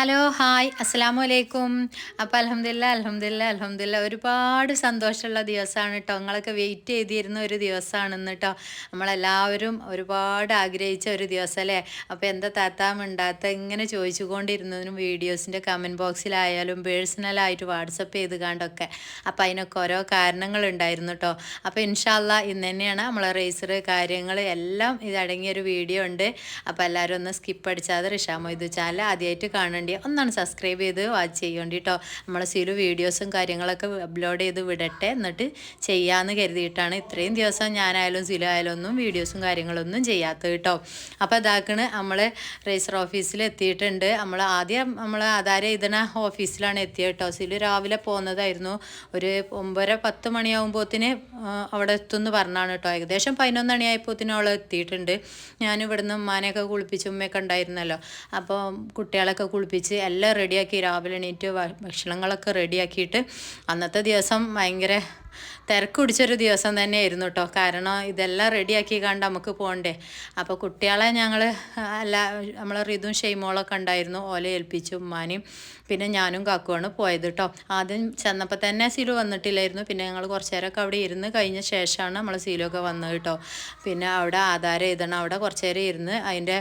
Hello hi അസ്സലാമു അലൈക്കും അപ്പോൾ അലഹമില്ല അലഹമില്ല അലഹമില്ല ഒരുപാട് സന്തോഷമുള്ള ദിവസമാണ് കേട്ടോ നിങ്ങളൊക്കെ വെയിറ്റ് ചെയ്തിരുന്ന ഒരു ദിവസമാണ് ഇന്ന് കേട്ടോ നമ്മളെല്ലാവരും ഒരുപാട് ആഗ്രഹിച്ച ഒരു ദിവസം അല്ലേ അപ്പോൾ എന്താ താത്താ മിണ്ടാത്ത ഇങ്ങനെ ചോദിച്ചുകൊണ്ടിരുന്നതിനും വീഡിയോസിന്റെ കമന്റ് ബോക്സിലായാലും പേഴ്സണലായിട്ട് വാട്സപ്പ് ചെയ്ത് കണ്ടൊക്കെ അപ്പോൾ അതിനൊക്കെ ഓരോ കാരണങ്ങളുണ്ടായിരുന്നു കേട്ടോ അപ്പോൾ ഇൻഷാല്ല ഇന്ന് തന്നെയാണ് നമ്മളെ റേസർ കാര്യങ്ങൾ എല്ലാം ഇതടങ്ങിയൊരു വീഡിയോ ഉണ്ട്. അപ്പോൾ എല്ലാവരും ഒന്ന് സ്കിപ്പ് അടിച്ചാതെ റിഷാമോ ഇത് ചാനൽ ആദ്യമായിട്ട് കാണേണ്ടി ഒന്നാണ് സബ്സ്ക്രൈബ് ചെയ്ത് വാച്ച് ചെയ്യേണ്ടി കേട്ടോ നമ്മളെ സിലു വീഡിയോസും കാര്യങ്ങളൊക്കെ അപ്ലോഡ് ചെയ്ത് വിടട്ടെ. എന്നിട്ട് ചെയ്യാമെന്ന് കരുതിയിട്ടാണ് ഇത്രയും ദിവസം ഞാനായാലും സിലു ആയാലും ഒന്നും വീഡിയോസും കാര്യങ്ങളൊന്നും ചെയ്യാത്തത് കേട്ടോ അപ്പോൾ അതാക്കണ് നമ്മൾ രജിസ്റ്റർ ഓഫീസിൽ എത്തിയിട്ടുണ്ട്. നമ്മൾ ആദ്യം നമ്മൾ ആധാരം എഴുതണ ഓഫീസിലാണ് എത്തിയത് കേട്ടോ സിലു രാവിലെ പോകുന്നതായിരുന്നു ഒരു ഒമ്പര പത്ത് മണിയാകുമ്പോത്തിന് അവിടെ എത്തുമെന്ന് പറഞ്ഞാണ് കേട്ടോ ഏകദേശം പതിനൊന്ന് മണിയായപ്പോഴത്തേനും അവൾ എത്തിയിട്ടുണ്ട്. ഞാനിവിടുന്ന് ഉമ്മാനെയൊക്കെ കുളിപ്പിച്ച് ഉമ്മയൊക്കെ ഉണ്ടായിരുന്നല്ലോ. അപ്പോൾ കുട്ടികളൊക്കെ കുളിപ്പിച്ച് എല്ലാം റെഡിയാക്കി രാവിലെ എണീറ്റ് ഭക്ഷണങ്ങളൊക്കെ റെഡിയാക്കിയിട്ട് അന്നത്തെ ദിവസം ഭയങ്കര തിരക്ക് പിടിച്ചൊരു ദിവസം തന്നെ ആയിരുന്നു കേട്ടോ കാരണം ഇതെല്ലാം റെഡിയാക്കി കണ്ട് നമുക്ക് പോകണ്ടേ അപ്പോൾ കുട്ടികളെ ഞങ്ങൾ അല്ല നമ്മൾ റിതും ഷെയ്മോളൊക്കെ ഉണ്ടായിരുന്നു. ഓല ഏൽപ്പിച്ചു ഉമ്മാനെയും പിന്നെ ഞാനും കാക്കുവാണ് പോയത് കേട്ടോ ആദ്യം ചെന്നപ്പോൾ തന്നെ സീലു വന്നിട്ടില്ലായിരുന്നു. പിന്നെ ഞങ്ങൾ കുറച്ച് നേരമൊക്കെ അവിടെ ഇരുന്ന് കഴിഞ്ഞ ശേഷമാണ് നമ്മൾ സീലൊക്കെ വന്നത് കേട്ടോ പിന്നെ അവിടെ ആധാരം എഴുതണം. അവിടെ കുറച്ച് നേരം ഇരുന്ന് അതിന്റെ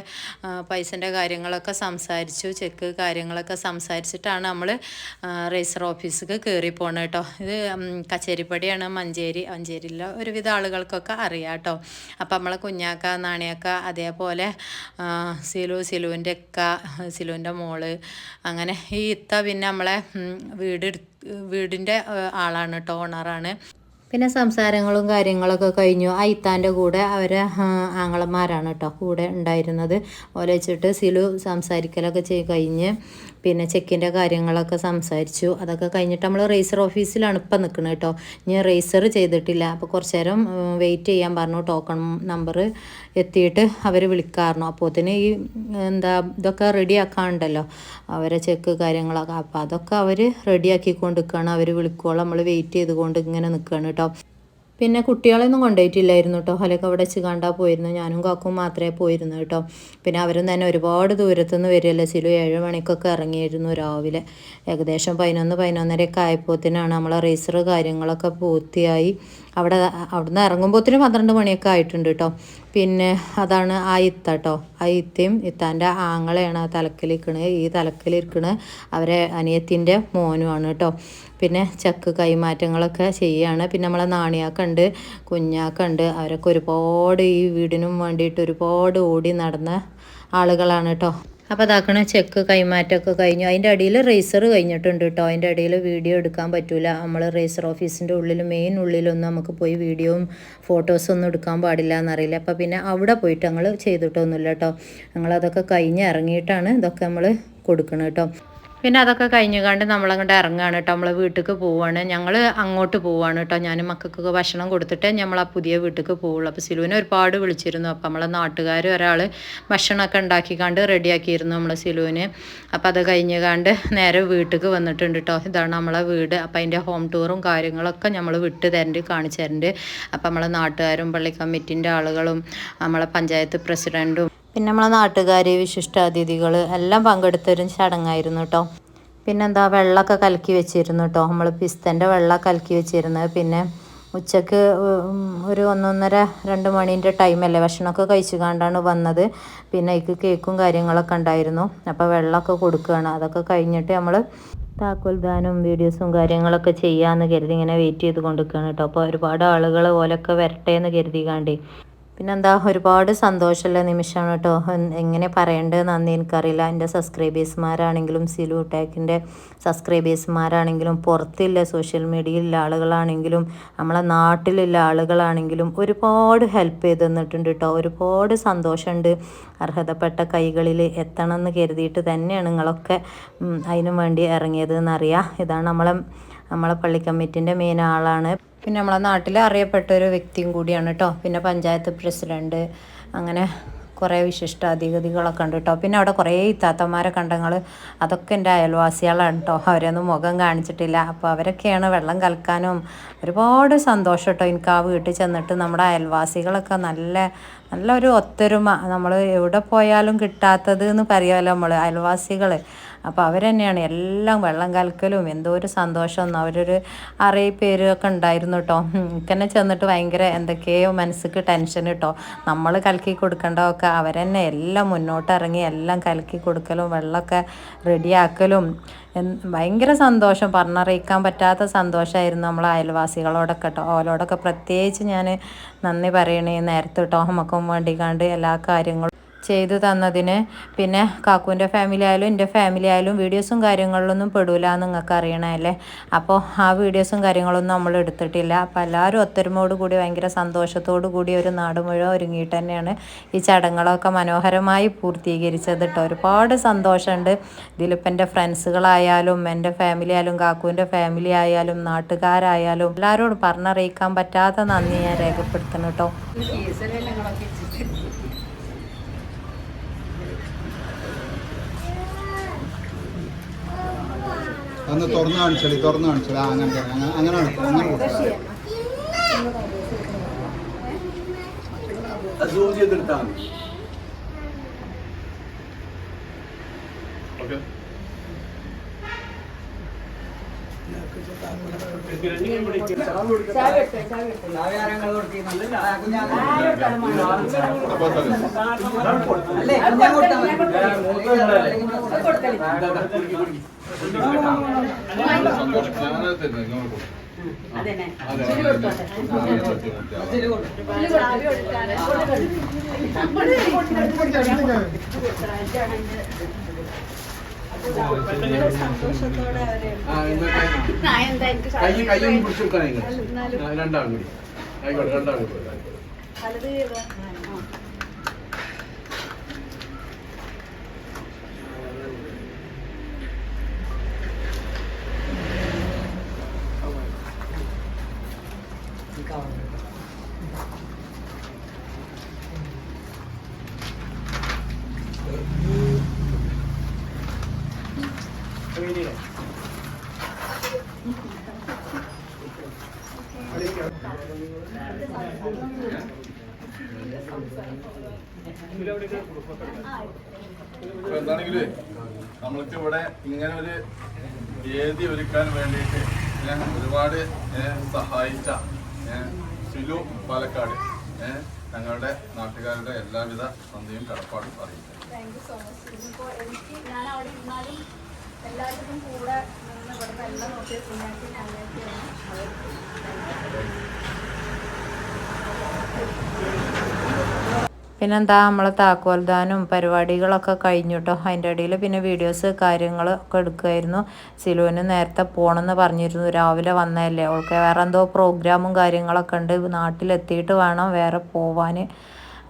പൈസന്റെ കാര്യങ്ങളൊക്കെ സംസാരിച്ചു. ചെക്ക് കാര്യങ്ങളൊക്കെ സംസാരിച്ചിട്ടാണ് നമ്മൾ രജിസ്റ്റർ ഓഫീസിലേക്ക് കയറി പോകണം കേട്ടോ ഇത് ഉം, കച്ചേരിപ്പടിയാണ് മഞ്ചേരി മഞ്ചേരിയിലെ ഒരുവിധ ആളുകൾക്കൊക്കെ അറിയാം കേട്ടോ. അപ്പം നമ്മളെ കുഞ്ഞാക്ക നാണിയക്ക അതേപോലെ സിലു സിലുവിന്റെ അക്ക സിലുവിന്റെ മോൾ അങ്ങനെ ഈ ഇത്ത പിന്നെ നമ്മളെ വീട് വീടിന്റെ ആളാണ് കേട്ടോ ഓണറാണ്. പിന്നെ സംസാരങ്ങളും കാര്യങ്ങളൊക്കെ കഴിഞ്ഞു. അയിത്താന്റെ കൂടെ അവരെ ആങ്ങളന്മാരാണ് കേട്ടോ കൂടെ ഉണ്ടായിരുന്നത്. ഓലെ വെച്ചിട്ട് സിലു സംസാരിക്കലൊക്കെ ചെയ്ത് കഴിഞ്ഞ് പിന്നെ ചെക്കിന്റെ കാര്യങ്ങളൊക്കെ സംസാരിച്ചു. അതൊക്കെ കഴിഞ്ഞിട്ട് നമ്മൾ റേസർ ഓഫീസിലാണ് ഇപ്പം നിൽക്കുന്നത് കേട്ടോ ഞാൻ റേസർ ചെയ്തിട്ടില്ല. അപ്പോൾ കുറച്ച് നേരം വെയിറ്റ് ചെയ്യാൻ പറഞ്ഞു. ടോക്കൺ നമ്പർ എത്തിയിട്ട് അവർ വിളിക്കാറുണ്ട് അപ്പോത്തിന് ഈ എന്താ ഇതൊക്കെ റെഡിയാക്കാനുണ്ടല്ലോ അവരെ ചെക്ക് കാര്യങ്ങളൊക്കെ. അപ്പോൾ അതൊക്കെ അവർ റെഡിയാക്കിക്കൊണ്ട് നിൽക്കുകയാണ് അവർ വിളിക്കുവോളം നമ്മൾ വെയിറ്റ് ചെയ്തുകൊണ്ട് ഇങ്ങനെ നിൽക്കുകയാണ് കേട്ടോ പിന്നെ കുട്ടികളെയൊന്നും കൊണ്ടുപോയിട്ടില്ലായിരുന്നു കേട്ടോ. ഹലൊക്കെ അവിടെ വെച്ച് കണ്ടാ പോയിരുന്നു. ഞാനും കാക്കും മാത്രമേ പോയിരുന്നു കേട്ടോ. പിന്നെ അവരും തന്നെ ഒരുപാട് ദൂരത്തുനിന്ന് വരികയല്ലേ ചിലു ഏഴ് മണിക്കൊക്കെ ഇറങ്ങിയിരുന്നു രാവിലെ. ഏകദേശം പതിനൊന്ന് പതിനൊന്നരയൊക്കെ ആയപ്പോഴത്തേനാണ് നമ്മളെ റേസർ കാര്യങ്ങളൊക്കെ പൂർത്തിയായി. അവിടെ അവിടുന്ന് ഇറങ്ങുമ്പോഴത്തേനും പന്ത്രണ്ട് മണിയൊക്കെ ആയിട്ടുണ്ട് കേട്ടോ. പിന്നെ അതാണ് ആ ഇത്ത കേട്ടോ. ആ ഇത്തയും ഇത്താന്റെ ആങ്ങളെയാണ് ആ തലക്കലിരിക്കണത് ഈ തലക്കലിരിക്കണത് അവരെ അനിയത്തിന്റെ മോനുമാണ് കേട്ടോ. പിന്നെ ചക്ക് കൈമാറ്റങ്ങളൊക്കെ ചെയ്യുകയാണ് പിന്നെ നമ്മളെ നാണിയാക്കുണ്ട് കുഞ്ഞാക്കുണ്ട് അവരൊക്കെ ഒരുപാട് ഈ വീടിനും വേണ്ടിയിട്ട് ഒരുപാട് ഓടി നടന്ന ആളുകളാണ് കേട്ടോ. അപ്പോൾ അതാക്കണ ചെക്ക് കൈമാറ്റമൊക്കെ കഴിഞ്ഞു. അതിന്റെ അടിയിൽ റേസർ കഴിഞ്ഞിട്ടുണ്ട് കേട്ടോ അതിന്റെ അടിയിൽ വീഡിയോ എടുക്കാൻ പറ്റില്ല നമ്മൾ റേസർ ഓഫീസിന്റെ ഉള്ളിൽ മെയിൻ ഉള്ളിലൊന്നും നമുക്ക് പോയി വീഡിയോയും ഫോട്ടോസും ഒന്നും എടുക്കാൻ പാടില്ല എന്നറിയില്ല. അപ്പോൾ പിന്നെ അവിടെ പോയിട്ട് ഞങ്ങൾ ചെയ്തിട്ടൊന്നുമില്ല കേട്ടോ ഞങ്ങളതൊക്കെ കഴിഞ്ഞ് ഇറങ്ങിയിട്ടാണ് ഇതൊക്കെ നമ്മൾ കൊടുക്കണം കേട്ടോ പിന്നെ അതൊക്കെ കഴിഞ്ഞ് കണ്ട് നമ്മളങ്ങോട്ട് ഇറങ്ങുകയാണ് കേട്ടോ. നമ്മളെ വീട്ടിലേക്ക് പോവുകയാണ് ഞങ്ങൾ അങ്ങോട്ട് പോവുകയാണ് കേട്ടോ. ഞാൻ മക്കൾക്കൊക്കെ ഭക്ഷണം കൊടുത്തിട്ട് നമ്മൾ ആ പുതിയ വീട്ടിലേക്ക് പോവുള്ളൂ. അപ്പോൾ സിലുവിനെ ഒരുപാട് വിളിച്ചിരുന്നു. അപ്പോൾ നമ്മളെ നാട്ടുകാർ ഒരാൾ ഭക്ഷണമൊക്കെ ഉണ്ടാക്കിക്കാണ്ട് റെഡിയാക്കിയിരുന്നു നമ്മളെ സിലുവിന്. അപ്പോൾ അത് കഴിഞ്ഞ് കണ്ട് നേരെ വീട്ടിലേക്ക് വന്നിട്ടുണ്ട് കേട്ടോ. ഇതാണ് നമ്മളെ വീട്. അപ്പോൾ അതിന്റെ ഹോം ടൂറും കാര്യങ്ങളൊക്കെ നമ്മൾ വിട്ട് തരണ്ട് കാണിച്ചു തരണ്ട്. അപ്പോൾ നമ്മളെ നാട്ടുകാരും പള്ളി കമ്മിറ്റിന്റെ ആളുകളും നമ്മളെ പഞ്ചായത്ത് പ്രസിഡന്റും പിന്നെ നമ്മളെ നാട്ടുകാർ വിശിഷ്ടാതിഥികൾ എല്ലാം പങ്കെടുത്തൊരു ചടങ്ങായിരുന്നു കേട്ടോ പിന്നെന്താ വെള്ളമൊക്കെ കലക്കി വെച്ചിരുന്നു കേട്ടോ നമ്മൾ പിസ്തന്റെ വെള്ളം കലക്കി വെച്ചിരുന്നത്. പിന്നെ ഉച്ചയ്ക്ക് ഒരു ഒന്നൊന്നര രണ്ട് മണീന്റെ ടൈമല്ലേ ഭക്ഷണമൊക്കെ കഴിച്ചു കണ്ടാണ് വന്നത്. പിന്നെ അതിക്ക് കേക്കും കാര്യങ്ങളൊക്കെ ഉണ്ടായിരുന്നു. അപ്പോൾ വെള്ളമൊക്കെ കൊടുക്കുകയാണ്. അതൊക്കെ കഴിഞ്ഞിട്ട് നമ്മൾ താക്കോൽദാനും വീഡിയോസും കാര്യങ്ങളൊക്കെ ചെയ്യാമെന്ന് കരുതി ഇങ്ങനെ വെയിറ്റ് ചെയ്ത് കൊണ്ടിരിക്കുകയാണ് കേട്ടോ അപ്പോൾ ഒരുപാട് ആളുകൾ ഓലൊക്കെ വരട്ടെ എന്ന് കരുതി കാണ്ടേ പിന്നെന്താ ഒരുപാട് സന്തോഷമുള്ള നിമിഷമാണ് കേട്ടോ. എങ്ങനെ പറയേണ്ടത് നന്ദി എനിക്കറിയില്ല. എന്റെ സബ്സ്ക്രൈബേഴ്സ്മാരാണെങ്കിലും സിലു ടാക്കിന്റെ സബ്സ്ക്രൈബേഴ്സ്മാരാണെങ്കിലും പുറത്തില്ല സോഷ്യൽ മീഡിയയിലുള്ള ആളുകളാണെങ്കിലും നമ്മളെ നാട്ടിലുള്ള ആളുകളാണെങ്കിലും ഒരുപാട് ഹെൽപ്പ് ചെയ്ത് തന്നിട്ടുണ്ട് കേട്ടോ. ഒരുപാട് സന്തോഷമുണ്ട്. അർഹതപ്പെട്ട കൈകളിൽ എത്തണം എന്ന് കരുതിയിട്ട് തന്നെയാണ് നിങ്ങളൊക്കെ അതിനു വേണ്ടി ഇറങ്ങിയത് എന്നറിയാം ഇതാണ് നമ്മളെ നമ്മളെ പള്ളി കമ്മിറ്റിന്റെ മെയിൻ ആളാണ്. പിന്നെ നമ്മളെ നാട്ടിൽ അറിയപ്പെട്ട ഒരു വ്യക്തിയും കൂടിയാണ് കേട്ടോ പിന്നെ പഞ്ചായത്ത് പ്രസിഡന്റ് അങ്ങനെ കുറേ വിശിഷ്ട അധികതികളൊക്കെ ഉണ്ട് കേട്ടോ പിന്നെ അവിടെ കുറേ ഇത്താത്തമാരെ കണ്ടങ്ങൾ അതൊക്കെ എന്റെ അയൽവാസികളാണ് കേട്ടോ അവരൊന്നും മുഖം കാണിച്ചിട്ടില്ല. അപ്പോൾ അവരൊക്കെയാണ് വെള്ളം കലക്കാനും ഒരുപാട് സന്തോഷം കേട്ടോ എനിക്ക് ആ വീട്ടിൽ ചെന്നിട്ട് നമ്മുടെ അയൽവാസികളൊക്കെ നല്ല നല്ലൊരു ഒത്തൊരുമ. നമ്മൾ എവിടെ പോയാലും കിട്ടാത്തത് എന്ന് പറയുമല്ലോ നമ്മൾ അയൽവാസികൾ അപ്പോൾ അവർ തന്നെയാണ് എല്ലാം വെള്ളം കലക്കലും. എന്തോ ഒരു സന്തോഷം അവരൊരു അറിയ പേരൊക്കെ ഉണ്ടായിരുന്നു കേട്ടോ എനിക്കെന്നെ ചെന്നിട്ട് ഭയങ്കര എന്തൊക്കെയോ മനസ്സിക്ക് ടെൻഷൻ കേട്ടോ നമ്മൾ കലക്കി കൊടുക്കേണ്ടതൊക്കെ അവരെന്നെ എല്ലാം മുന്നോട്ടിറങ്ങി എല്ലാം കലക്കി കൊടുക്കലും വെള്ളമൊക്കെ റെഡിയാക്കലും ഭയങ്കര സന്തോഷം. പറഞ്ഞറിയിക്കാൻ പറ്റാത്ത സന്തോഷമായിരുന്നു നമ്മൾ അയൽവാസികളോടൊക്കെ കേട്ടോ ഓലോടൊക്കെ പ്രത്യേകിച്ച് ഞാൻ നന്ദി പറയണേ. നേരത്തെ കേട്ടോ നമുക്കും വേണ്ടിക്കാണ്ട് എല്ലാ കാര്യങ്ങളും ചെയ്തു തന്നതിന്. പിന്നെ കാക്കുവിന്റെ ഫാമിലി ആയാലും എന്റെ ഫാമിലി ആയാലും വീഡിയോസും കാര്യങ്ങളിലൊന്നും പെടൂല നിങ്ങൾക്ക് അറിയണമല്ലേ അപ്പോൾ ആ വീഡിയോസും കാര്യങ്ങളൊന്നും നമ്മൾ എടുത്തിട്ടില്ല. അപ്പോൾ എല്ലാവരും ഒത്തൊരുമയോട് കൂടി ഭയങ്കര സന്തോഷത്തോടു കൂടി ഒരു നാട് മുഴുവൻ ഒരുങ്ങിയിട്ട് തന്നെയാണ് ഈ ചടങ്ങുകളൊക്കെ മനോഹരമായി പൂർത്തീകരിച്ചത് കേട്ടോ. ഒരുപാട് സന്തോഷമുണ്ട്. ഇതിലിപ്പോൾ എന്റെ ഫ്രണ്ട്സുകളായാലും എന്റെ ഫാമിലി ആയാലും കാക്കുവിന്റെ ഫാമിലി ആയാലും നാട്ടുകാരായാലും എല്ലാവരോടും പറഞ്ഞറിയിക്കാൻ പറ്റാത്ത നന്ദി ഞാൻ രേഖപ്പെടുത്തണം കേട്ടോ. ഒന്ന് തുറന്നു കാണിച്ചോളി തുറന്നു കാണിച്ചോളി. ആ അങ്ങനെ തന്നെ. അങ്ങനെ അങ്ങനെ അങ്ങനെ കൊടുത്തോ. സൂം ചെയ്തെടുത്താൽ മതി ആ, എന്നിട്ട് കൈ കൈ ഒന്ന് പിടിച്ചു കൊടുക്കാൻ രണ്ടാളും കൂടി ആയിക്കോട്ടെ രണ്ടാളും കൂടി അപ്പൊ എന്താണെങ്കിലേ നമ്മൾക്ക് ഇവിടെ ഇങ്ങനെ ഒരു വേദി ഒരുക്കാൻ വേണ്ടിയിട്ട് ഒരുപാട് സഹായിച്ച സിലു പാലക്കാട് ഞങ്ങളുടെ നാട്ടുകാരുടെ എല്ലാവിധ നന്ദിയും കടപ്പാടും അറിയിക്കുന്നു. താങ്ക് യു സോ മച്ച് ഇതിപ്പോൾ എനിക്ക് ഞാൻ അവിടെ ഇരുന്നാലും എല്ലാവർക്കും കൂടെ നിന്ന് ഇവിടുത്തെ എല്ലാം നോക്കിയ കുഞ്ഞാക്കി ഞാനൊക്കെയാണ് പിന്നെന്താ നമ്മൾ താക്കോൽദാനും പരിപാടികളൊക്കെ കഴിഞ്ഞു കേട്ടോ അതിന്റെ ഇടയിൽ പിന്നെ വീഡിയോസ് കാര്യങ്ങളൊക്കെ എടുക്കുമായിരുന്നു സിലുവിന് നേരത്തെ പോകണമെന്ന് പറഞ്ഞിരുന്നു. രാവിലെ വന്നതല്ലേ. അവൾക്ക് വേറെ എന്തോ പ്രോഗ്രാമും കാര്യങ്ങളൊക്കെ ഉണ്ട്. നാട്ടിലെത്തിയിട്ട് വേണം വേറെ പോവാൻ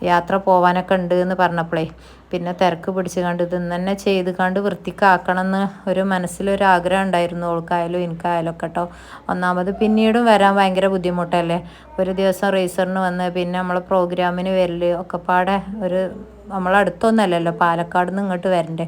യാത്ര പോവാനൊക്കെ ഉണ്ട് എന്ന് പറഞ്ഞപ്പോഴേ പിന്നെ തിരക്ക് പിടിച്ച് കണ്ട് ഇത് തന്നെ ചെയ്ത് കണ്ട് വൃത്തിക്കാക്കണം എന്ന് ഒരു മനസ്സിലൊരാഗ്രഹം ഉണ്ടായിരുന്നു ഓൾക്കായാലും എനിക്കായാലും ഒക്കെ കേട്ടോ. ഒന്നാമത് പിന്നീടും വരാൻ ഭയങ്കര ബുദ്ധിമുട്ടല്ലേ. ഒരു ദിവസം റേസറിന് വന്ന് പിന്നെ നമ്മളെ പ്രോഗ്രാമിന് വരൽ ഒക്കെപ്പാടെ പാടെ ഒരു നമ്മളടുത്തൊന്നല്ലല്ലോ പാലക്കാട് നിന്ന് ഇങ്ങോട്ട് വരണ്ടേ.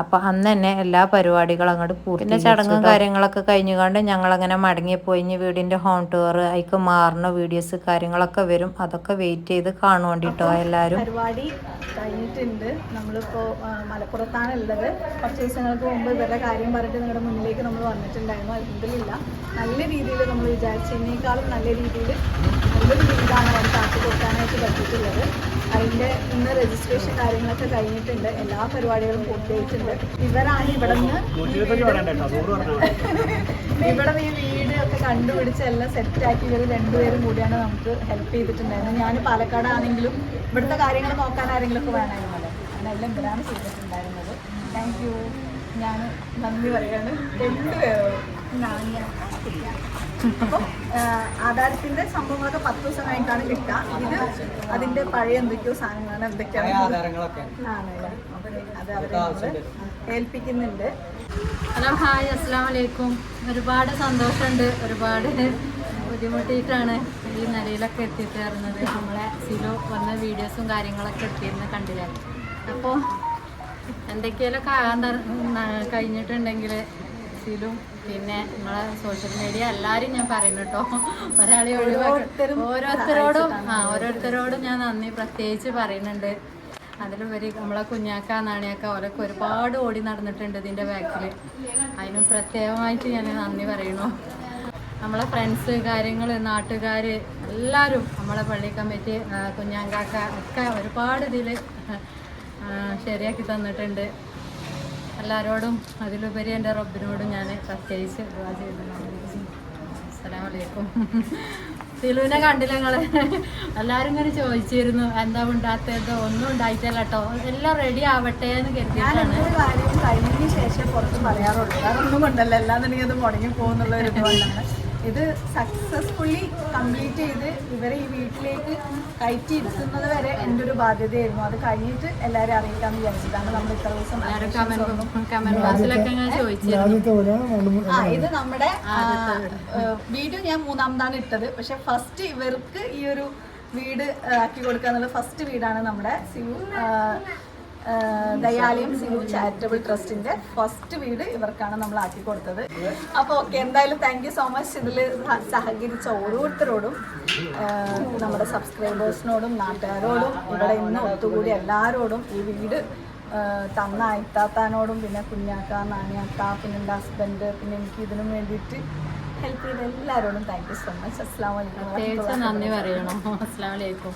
അപ്പോൾ അന്ന് തന്നെ എല്ലാ പരിപാടികളും അങ്ങോട്ട് പൂർത്തി പിന്നെ ചടങ്ങും കാര്യങ്ങളൊക്കെ കഴിഞ്ഞുകൊണ്ട് ഞങ്ങളങ്ങനെ മടങ്ങിപ്പോയി. ഇനി വീടിന്റെ ഹോം ടൂർ അതിക്ക് മാറുന്ന വീഡിയോസ് കാര്യങ്ങളൊക്കെ വരും. അതൊക്കെ വെയിറ്റ് ചെയ്ത് കാണുവേണ്ടിട്ടോ എല്ലാവരും പരിപാടി കഴിഞ്ഞിട്ടുണ്ട്. നമ്മളിപ്പോൾ മലപ്പുറത്താണ് ഉള്ളത്. കുറച്ച് ദിവസങ്ങൾക്ക് മുമ്പ് ഇവരുടെ കാര്യം പറഞ്ഞിട്ട് നിങ്ങളുടെ മുന്നിലേക്ക് നമ്മൾ വന്നിട്ടുണ്ടായിരുന്നു. അലഹമില്ല നല്ല രീതിയിൽ നമ്മൾ വിചാരിച്ചതിനേക്കാളും നല്ല രീതിയിൽ നല്ലൊരു രീതിയിലാണ് അവർ കാട്ടി കൊടുക്കാനായിട്ട് പറ്റിയിട്ടുള്ളത്. അതിന്റെ ഇന്ന് രജിസ്ട്രേഷൻ കാര്യങ്ങളൊക്കെ കഴിഞ്ഞിട്ടുണ്ട്. എല്ലാ പരിപാടികളും പൂർത്തിയായിട്ടുണ്ട്. ഇവരാണ് ഇവിടെ നിന്ന് ഇവിടെ ഈ വീട് ഒക്കെ കണ്ടുപിടിച്ച് എല്ലാം സെറ്റ് സെറ്റാക്കി ഇവർ രണ്ടുപേരും കൂടിയാണ് നമുക്ക് ഹെൽപ്പ് ചെയ്തിട്ടുണ്ടായിരുന്നത്. ഞാൻ പാലക്കാടാണെങ്കിലും ഇവിടുത്തെ കാര്യങ്ങൾ നോക്കാൻ ആരെങ്കിലും ഒക്കെ വേണമായിരുന്നല്ലോ. അങ്ങനെ എല്ലാം ഇവരാണ് ചെയ്തിട്ടുണ്ടായിരുന്നത്. താങ്ക് യു ഞാൻ നന്ദി പറയാണ്. അപ്പോൾ ആധാരത്തിന്റെ സംഭവങ്ങളൊക്കെ പത്ത് ദിവസം കഴിഞ്ഞിട്ടാണ് കിട്ടുക. ഇത് അതിന്റെ പഴയ എന്തൊക്കെയോ സാധനങ്ങളാണ് എന്തൊക്കെയാണ്? ആണല്ലേ? അത് അവരെ ഏൽപ്പിക്കുന്നുണ്ട്. ഹലോ ഹായ് അസ്സാം വലൈക്കും ഒരുപാട് സന്തോഷമുണ്ട്. ഒരുപാട് ബുദ്ധിമുട്ടിയിട്ടാണ് ഈ നിലയിലൊക്കെ എത്തിച്ചേർന്നത് നമ്മളെ സിലോ വന്ന വീഡിയോസും കാര്യങ്ങളൊക്കെ എത്തിയെന്ന് കണ്ടില്ല? അപ്പോൾ എന്തൊക്കെയാലൊക്കെ കാണാൻ കഴിഞ്ഞിട്ടുണ്ടെങ്കിൽ സിലും പിന്നെ നമ്മളെ സോഷ്യൽ മീഡിയ എല്ലാവരും ഞാൻ പറയുന്നു കേട്ടോ. ഒരാളെ ഒഴിവാക്കും ഓരോരുത്തരോടും ആ ഓരോരുത്തരോടും ഞാൻ നന്ദി പ്രത്യേകിച്ച് പറയുന്നുണ്ട്. അതിലുപരി നമ്മളെ കുഞ്ഞാക്ക നാണിയാക്ക ഓരൊക്കെ ഒരുപാട് ഓടി നടന്നിട്ടുണ്ട് ഇതിന്റെ ബാക്കിൽ അതിനും പ്രത്യേകമായിട്ട് ഞാൻ നന്ദി പറയുന്നു. നമ്മളെ ഫ്രണ്ട്സ് കാര്യങ്ങൾ നാട്ടുകാർ എല്ലാവരും നമ്മളെ പള്ളി കമ്മിറ്റി കുഞ്ഞാങ്കാക്ക ഒക്കെ ഒരുപാട് ഇതിൽ ശരിയാക്കി തന്നിട്ടുണ്ട്. എല്ലാവരോടും അതിലുപരി എന്റെ റബ്ബിനോടും ഞാൻ പ്രത്യേകിച്ച് ദുആ ചെയ്തു അസ്സലാമലൈക്കും. സിലുവിനെ കണ്ടില്ല നിങ്ങൾ. എല്ലാവരും ഇങ്ങനെ ചോദിച്ചിരുന്നു എന്താ ഉണ്ടാത്തത് ഒന്നും ഉണ്ടായിട്ടല്ല കേട്ടോ. എല്ലാം റെഡി ആവട്ടെ എന്ന് കാര്യം കഴിഞ്ഞതിന് ശേഷം പുറത്ത് പറയാറുള്ളൂ. ഒന്നും കൊണ്ടല്ല. എല്ലാന്നുണ്ടെങ്കിൽ അത് മുടങ്ങി പോകുന്നുള്ള ഒരു ഇത് സക്സസ്ഫുള്ളി കംപ്ലീറ്റ് ചെയ്ത് ഇവരെ ഈ വീട്ടിലേക്ക് കയറ്റി ഇരുത്തുന്നത് വരെ എന്റെ ഒരു ബാധ്യതയായിരുന്നു. അത് കഴിഞ്ഞിട്ട് എല്ലാവരും അറിയിക്കാമെന്ന് വിചാരിച്ചിട്ടാണ് നമ്മൾ ഇത്ര ദിവസം ആ ഇത് നമ്മുടെ വീഡിയോ ഞാൻ മൂന്നാമതാണ് ഇട്ടത്. പക്ഷെ ഫസ്റ്റ് ഇവർക്ക് ഈ ഒരു വീട് ആക്കി കൊടുക്കുക എന്നുള്ള ഫസ്റ്റ് വീടാണ് നമ്മുടെ സിവു ആ, ദയാലയം സിവു ചാരിറ്റബിൾ ട്രസ്റ്റിന്റെ ഫസ്റ്റ് വീട് ഇവർക്കാണ് നമ്മൾ ആക്കി കൊടുത്തത്. അപ്പോൾ ഓക്കെ എന്തായാലും താങ്ക് യു സോ മച്ച് ഇതിൽ സഹകരിച്ച ഓരോരുത്തരോടും നമ്മുടെ സബ്സ്ക്രൈബേഴ്സിനോടും നാട്ടുകാരോടും ഇവിടെ ഇന്ന് ഒത്തുകൂടി എല്ലാവരോടും ഈ വീട് തന്ന അയത്താത്താനോടും പിന്നെ കുഞ്ഞാക്ക നാണിയാക്ക പിന്നെ എന്റെ ഹസ്ബൻഡ് പിന്നെ എനിക്ക് ഇതിനും വേണ്ടിയിട്ട് ഹെൽപ്പ് ചെയ്ത എല്ലാവരോടും താങ്ക് യു സോ മച്ച് അസ്സാം വലൈക്കും നന്ദി പറയണം? അസ്സലാമു അലൈക്കും.